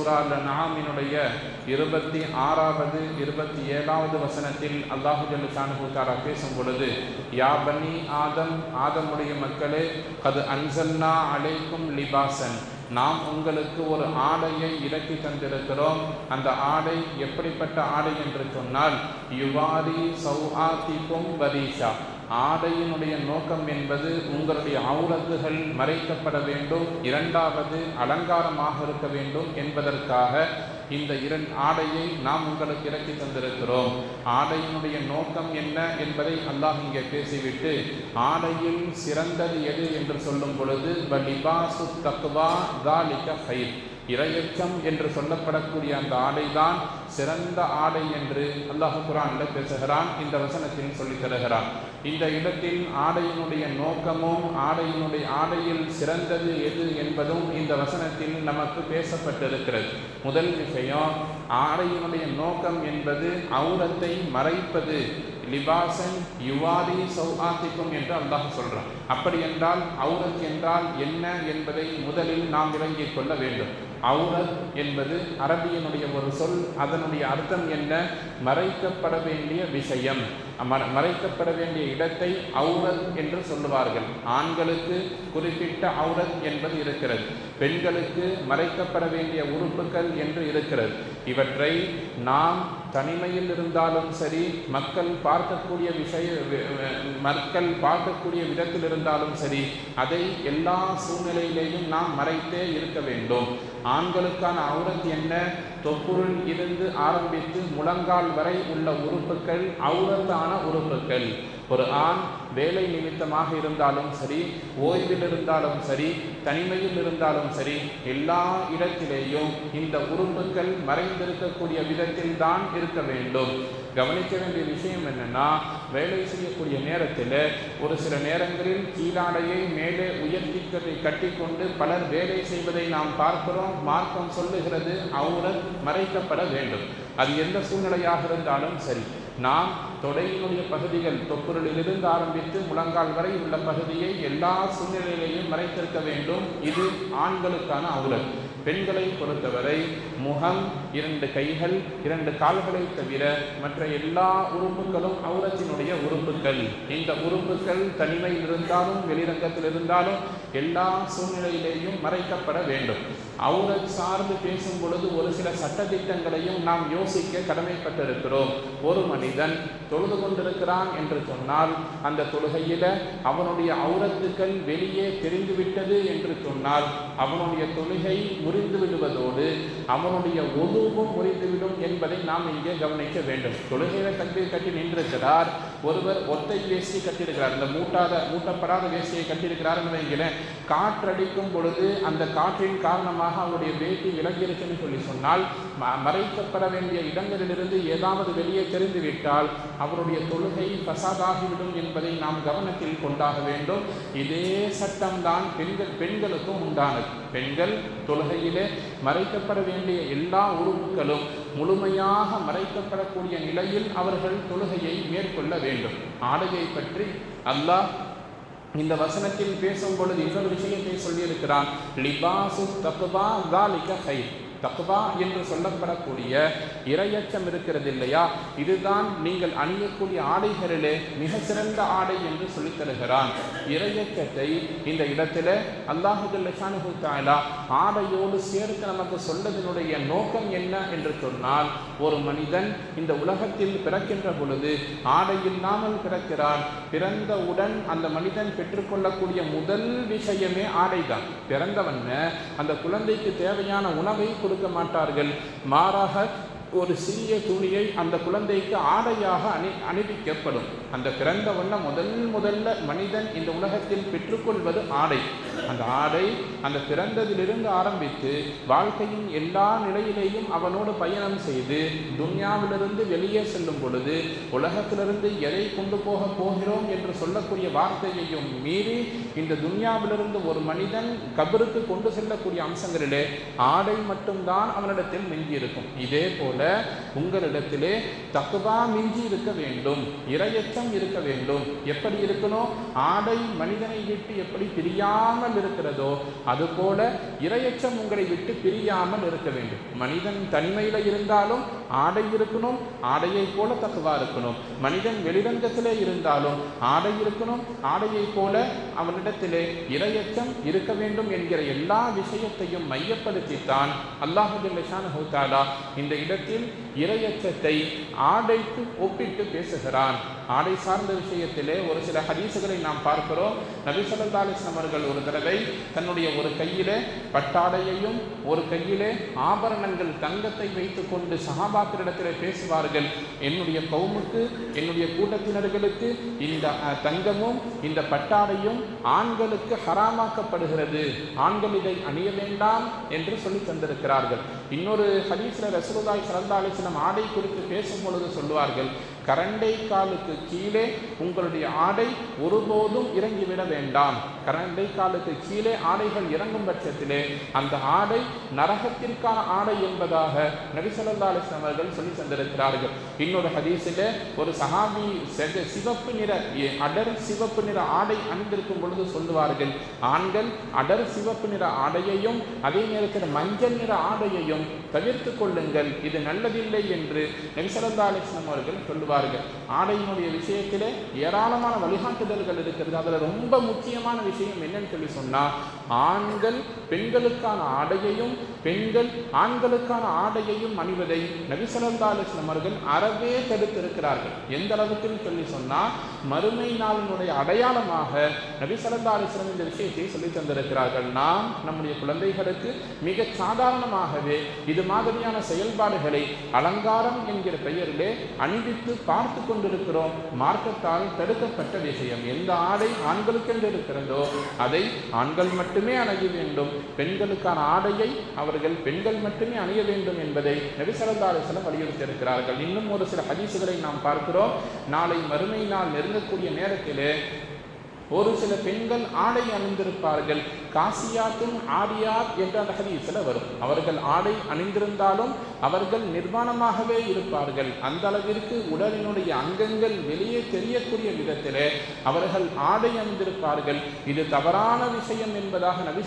சூரா நாமினுடைய இருபத்தி ஆறாவது இருபத்தி ஏழாவது வசனத்தில் அல்லாஹு ஜல்லுஷானுத்தாரா பேசும் பொழுது யா பனி ஆதம் ஆதமுடைய மக்களே அது அன்சல்னா அழைக்கும் லிபாசன் நாம் உங்களுக்கு ஒரு ஆடையை இறக்கி தந்திருக்கிறோம். அந்த ஆடை எப்படிப்பட்ட ஆடை? என்று சொன்னால் யுவாரி சௌஆத்திக்கும் வரீஷா ஆடையினுடைய நோக்கம் என்பது உங்களுடைய அவுரத்துகள் மறைக்கப்பட வேண்டும் இரண்டாவது அலங்காரமாக இருக்க வேண்டும் என்பதற்காக இந்த இரண் ஆடையை நாம் உங்களுக்கு இறக்கி தந்திருக்கிறோம். ஆடையினுடைய நோக்கம் என்ன என்பதை அல்லாஹ் இங்கே பேசிவிட்டு ஆடையில் சிறந்தது எது என்று சொல்லும் பொழுது வலிபாசு தக்வா தாலிக ஃபைல் இரையச்சம் என்று சொல்லப்படக்கூடிய அந்த ஆடைதான் சிறந்த ஆடை என்று அல்லாஹ் குரானில் பேசுகிறான் இந்த வசனத்தில் சொல்லித் தருகிறான். இந்த இடத்தில் ஆடையினுடைய நோக்கமும் ஆடையினுடைய ஆடையில் சிறந்தது எது என்பதும் இந்த வசனத்தில் நமக்கு பேசப்பட்டிருக்கிறது. முதல் விஷயம் ஆடையினுடைய நோக்கம் என்பது அவுரத்தை மறைப்பது. லிபாசன் யுவாரி சௌஆத்திக்கும் என்று அல்லாஹ் சொல்றான். அப்படி என்றால் அவுரத் என்றால் என்ன என்பதை முதலில் நாம் விளங்கிக் கொள்ள வேண்டும். அவுரத் என்பது அரபியனுடைய ஒரு சொல் அதனுடைய அர்த்தம் என்ன? மறைக்கப்பட வேண்டிய விஷயம். மறைக்கப்பட வேண்டிய இடத்தை அவுரத் என்று சொல்லுவார்கள். ஆண்களுக்கு குறிப்பிட்ட அவுரத் என்பது இருக்கிறது. பெண்களுக்கு மறைக்கப்பட வேண்டிய உறுப்புகள் என்று இருக்கிறது. இவற்றை நாம் தனிமையில் இருந்தாலும் சரி மக்கள் பார்க்கக்கூடிய விஷய மக்கள் பார்க்கக்கூடிய விதத்தில் இருந்தாலும் சரி அதை எல்லா சூழ்நிலையிலேயும் நாம் மறைத்தே இருக்க வேண்டும். ஆண்களுக்கான அவுரத் என்ன? தொப்புருள் இருந்து ஆரம்பித்து முழங்கால் வரை உள்ள உறுப்புகள் அவுரத்தான உறுப்புகள். ஒரு ஆண் வேலை நிமித்தமாக இருந்தாலும் சரி ஓய்வில் இருந்தாலும் சரி தனிமையில் இருந்தாலும் சரி எல்லா இடத்திலேயும் இந்த உறுப்புகள் மறைந்திருக்கக்கூடிய விதத்தில் தான் இருக்க வேண்டும். கவனிக்க வேண்டிய விஷயம் என்னன்னா வேலை செய்யக்கூடிய நேரத்தில் ஒரு சில நேரங்களில் கீழாடையை மேலே உயர்த்தி கட்டிக்கொண்டு பலர் வேலை செய்வதை நாம் பார்க்கிறோம் மார்க்கம் சொல்லுகிறது அவுடன் மறைக்கப்பட வேண்டும். அது எந்த சூழ்நிலையாக இருந்தாலும் சரி நாம் தொடையினுடைய பகுதிகள் தொப்புரலிலிருந்து ஆரம்பித்து முழங்கால் வரை உள்ள பகுதியை எல்லா சூழ்நிலையிலையும் மறைத்திருக்க வேண்டும். இது ஆண்களுக்கான அவுரத் பெண்களை பொறுத்தவரை முகம் இரண்டு கைகள் இரண்டு கால்களை தவிர மற்ற எல்லா உறுப்புகளும் அவுரத்தினுடைய உறுப்புகள். இந்த உறுப்புகள் தனிமையில் இருந்தாலும் வெளிரங்கத்தில் இருந்தாலும் எல்லா சூழ்நிலையிலேயும் மறைக்கப்பட வேண்டும். அவுரத் சார்ந்து பேசும் பொழுது ஒரு சில சட்டத்திட்டங்களையும் நாம் யோசிக்க கடமைப்பட்டிருக்கிறோம். ஒரு மனிதன் தொழுது கொண்டிருக்கிறான் என்று சொன்னால் அந்த தொழுகையில அவனுடைய அவுரத்துக்கள் வெளியே தெரிந்துவிட்டது என்று சொன்னால் அவனுடைய தொழுகை முறிந்து விடுவதோடு அவனுடைய ஒதுவும் முறிந்துவிடும் என்பதை நாம் இங்கே கவனிக்க வேண்டும். தொழுகையில கட்டி கட்டி நின்றிருக்கிறார். ஒருவர் ஒத்தை வேஷ்டி கட்டியிருக்கிறார். இந்த மூட்டாத மூட்டப்படாத வேஷ்டியை கட்டியிருக்கிறார்னு வைங்களேன் காற்றடிக்கும் பொழுது அந்த காற்றின் காரணமாக அவருடைய வேட்டி விலகியிருக்குன்னு சொல்லி சொன்னால் மறைக்கப்பட வேண்டிய இடங்களிலிருந்து ஏதாவது வெளியே தெரிந்துவிட்டால் அவருடைய தொழுகை பசாதாகிவிடும் என்பதை நாம் கவனத்தில் கொண்டாக வேண்டும். இதே சட்டம்தான் பெண்கள் பெண்களுக்கும் உண்டானது. பெண்கள் தொழுகையிலே மறைக்கப்பட வேண்டிய எல்லா உறுப்புகளும் முழுமையாக மறைக்கப்படக்கூடிய நிலையில் அவர்கள் தொழுகையை மேற்கொள்ள வேண்டும். ஆடையை பற்றி அல்லாஹ் இந்த வசனத்தில் பேசும் பொழுது இன்னொரு விஷயத்தை சொல்லியிருக்கிறான். லிபாசு தப்புவா தாலிக ஹை தக்வா என்று சொல்லப்படக்கூடிய இரையச்சம் இருக்கிறது இல்லையா இதுதான் நீங்கள் அணியக்கூடிய ஆடைகளிலே மிக சிறந்த ஆடை என்று சொல்லித் தருகிறான். இரையச்சத்தை இந்த இடத்துல அல்லாஹுல்லானு தாலா ஆடையோடு சேர்த்து நமக்கு சொல்வதனுடைய நோக்கம் என்ன என்று சொன்னால் ஒரு மனிதன் இந்த உலகத்தில் பிறக்கின்ற பொழுது ஆடை இல்லாமல் பிறக்கிறான் பிறந்தவுடன் அந்த மனிதன் பெற்றுக்கொள்ளக்கூடிய முதல் விஷயமே ஆடைதான். பிறந்தவன் அந்த குழந்தைக்கு தேவையான உணவை கொடுக்க மாட்டார்கள். மாறாக ஒரு சிறிய துணியை அந்த குழந்தைக்கு ஆடையாக அணி அணிவிக்கப்படும். அந்த பிறந்த வண்ணம் முதல் முதல்ல மனிதன் இந்த உலகத்தில் பெற்றுக்கொள்வது ஆடை. அந்த ஆடை அந்த பிறந்ததிலிருந்து ஆரம்பித்து வாழ்க்கையின் எல்லா நிலையிலேயும் அவனோடு பயணம் செய்து துன்யாவிலிருந்து வெளியே செல்லும் பொழுது உலகத்திலிருந்து எதை கொண்டு போக போகிறோம் என்று சொல்லக்கூடிய வார்த்தையையும் மீறி இந்த துன்யாவிலிருந்து ஒரு மனிதன் கபருக்கு கொண்டு செல்லக்கூடிய அம்சங்களிலே ஆடை மட்டும்தான் அவனிடத்தில் மிஞ்சியிருக்கும். இதே போல உங்களிடத்திலே தக்குவா மிஞ்சி இருக்க வேண்டும். இரையச்சம் இருக்க வேண்டும். எப்படி இருக்கணும்? ஆடை மனிதனை விட்டு எப்படி பிரியாமல் இருக்கிறதோ அதுபோல இரையச்சம் உங்களை விட்டு பிரியாமல் இருக்க வேண்டும். மனிதன் தனிமையில் இருந்தாலும் ஆடை இருக்கணும் ஆடையை போல தக்குவா இருக்கணும். மனிதன் வெளிரங்கத்திலே இருந்தாலும் ஆடை இருக்கணும் ஆடையை போல அவனிடத்திலே இரையச்சம் இருக்க வேண்டும் என்கிற எல்லா விஷயத்தையும் மையப்படுத்தித்தான் அல்லாஹுல்லாஹூத்தாலா இந்த இடத்தில் இரையச்சத்தை ஆடைத்து ஒப்பிட்டு பேசுகிறான். ஆடை சார்ந்த விஷயத்திலே ஒரு சில ஹதீசுகளை நாம் பார்க்கிறோம். நபி சொல்லா அலிஸ்லாம் அவர்கள் ஒரு தடவை தன்னுடைய ஒரு கையிலே பட்டாடையையும் ஒரு கையிலே ஆபரணங்கள் தங்கத்தை வைத்து கொண்டு சகாபாத்திரிடத்திலே பேசுவார்கள். என்னுடைய கவுமுக்கு என்னுடைய கூட்டத்தினர்களுக்கு இந்த தங்கமும் இந்த பட்டாடையும் ஆண்களுக்கு ஹராமாக்கப்படுகிறது. ஆண்கள் இதை அணிய வேண்டாம் என்று சொல்லி தந்திருக்கிறார்கள். இன்னொரு ஹதீஸ்ல ரசூலுதாய் ஸல்லல்லாஹு அலைஹி ஆடை குறித்து பேசும் பொழுது சொல்லுவார்கள். கரண்டை காலுக்கு கீழே உங்களுடைய ஆடை ஒருபோதும் இறங்கிவிட வேண்டாம். கரண்டை காலுக்கு கீழே ஆடைகள் இறங்கும் பட்சத்திலே அந்த ஆடை நரகத்திற்கான ஆடை என்பதாக நபி அவர்கள் சொல்லி தந்திருக்கிறார்கள். இன்னொரு ஹதீஸில் ஒரு சஹாபி சிவப்பு நிற எ- அடர் சிவப்பு நிற ஆடை அணிந்திருக்கும் பொழுது சொல்லுவார்கள் ஆண்கள் அடர் சிவப்பு நிற ஆடையையும் அதே நேரத்தில் மஞ்சள் நிற ஆடையையும் தவிர்த்து கொள்ளுங்கள். இது நல்லதில்லை என்று நபிசல்லா அலிஸ்லாம் அவர்கள் சொல்லுவார்கள். ஆடையினுடைய விஷயத்திலே ஏராளமான வழிகாட்டுதல்கள் இருக்கிறது. அதில் ரொம்ப முக்கியமான விஷயம் என்னன்னு சொல்லி சொன்னால் ஆண்கள் பெண்களுக்கான ஆடையையும் பெண்கள் ஆண்களுக்கான ஆடையையும் அணிவதை நபிசல்லா அலிஸ்லாம் அவர்கள் அறவே தடுத்திருக்கிறார்கள். எந்த அளவுக்குன்னு சொல்லி சொன்னால் மறுமை நாளினுடைய அடையாளமாக நபி ஸல்லல்லாஹு இந்த விஷயத்தை சொல்லி தந்திருக்கிறார்கள். நாம் நம்முடைய குழந்தைகளுக்கு மிக சாதாரணமாகவே இது மாதிரியான செயல்பாடுகளை அலங்காரம் என்கிற பெயரிலே அணிவித்து பார்த்து கொண்டிருக்கிறோம். மார்க்கத்தால் தடுக்கப்பட்ட விஷயம். எந்த ஆடை ஆண்களுக்கென்று இருக்கிறதோ அதை ஆண்கள் மட்டுமே அணிய வேண்டும். பெண்களுக்கான ஆடையை அவர்கள் பெண்கள் மட்டுமே அணிய வேண்டும் என்பதை நபி ஸல்லல்லாஹு வலியுறுத்தியிருக்கிறார்கள். இன்னும் ஒரு சில ஹதீசுகளை நாம் பார்க்கிறோம். நாளை மறுமை நாள் நெருங்கக்கூடிய நேரத்திலே ஒரு சில பெண்கள் ஆடை அணிந்திருப்பார்கள். காசியாத்தும் ஆடியாத் என்ற அந்த ஹதீஸில் வரும். அவர்கள் ஆடை அணிந்திருந்தாலும் அவர்கள் நிர்வாணமாகவே இருப்பார்கள். அந்த அளவிற்கு உடலினுடைய அங்கங்கள் வெளியே தெரியக்கூடிய விதத்தில் அவர்கள் ஆடை அணிந்திருப்பார்கள். இது தவறான விஷயம் என்பதாக நபி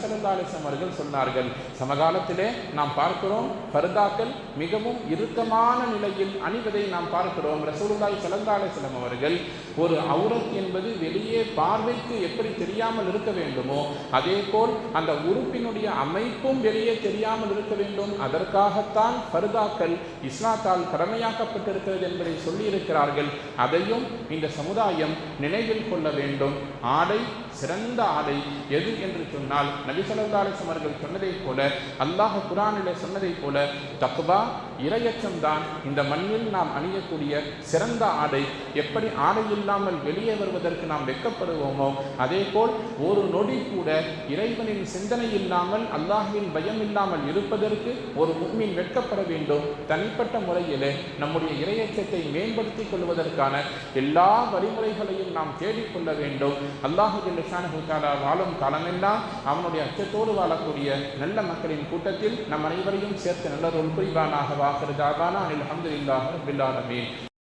அவர்கள் சொன்னார்கள். சமகாலத்திலே நாம் பார்க்கிறோம் பர்தாக்கள் மிகவும் இறுக்கமான நிலையில் அணிவதை நாம் பார்க்கிறோம். ரசூலுல்லாய் ஸல்லல்லாஹு அவர்கள் ஒரு அவுரத் என்பது வெளியே பார்வைக்கு எப்படி தெரியாமல் இருக்க வேண்டுமோ அதே போல் அந்த உறுப்பினுடைய அமைப்பும் வெளியே தெரியாமல் இருக்க வேண்டும். அதற்காகத்தான் பருதாக்கள் இஸ்லாத்தால் கடமையாக்கப்பட்டிருக்கிறது என்பதை சொல்லியிருக்கிறார்கள். அதையும் இந்த சமுதாயம் நினைவில் கொள்ள வேண்டும். ஆடை சிறந்த ஆடை எது என்று சொன்னால் நபி ஸல்லல்லாஹு அவர்கள் சொன்னதைப் போல அல்லாஹ் குரானில் சொன்னதைப் போல தக்வா இரையச்சம்தான் இந்த மண்ணில் நாம் அணியக்கூடிய சிறந்த ஆடை. எப்படி ஆடை இல்லாமல் வெளியே வருவதற்கு நாம் வெட்கப்படுவோமோ அதே போல் ஒரு நொடி கூட இறைவனின் சிந்தனை இல்லாமல் அல்லாஹின் பயம் இல்லாமல் இருப்பதற்கு ஒரு உண்மையின் வெட்கப்பட வேண்டும். தனிப்பட்ட முறையிலே நம்முடைய இரையச்சத்தை மேம்படுத்திக் கொள்வதற்கான எல்லா வழிமுறைகளையும் நாம் தேடிக்கொள்ள வேண்டும். அல்லாஹு ஜல்லுஷானஹு வாழும் காலமெல்லாம் அவனுடைய அச்சத்தோடு வாழக்கூடிய நல்ல மக்களின் கூட்டத்தில் நம் அனைவரையும் சேர்த்து நல்ல புரிவானாக வாக்குறதாகான அனில் அஹமதுல்லாஹ் பில்லாலமீன்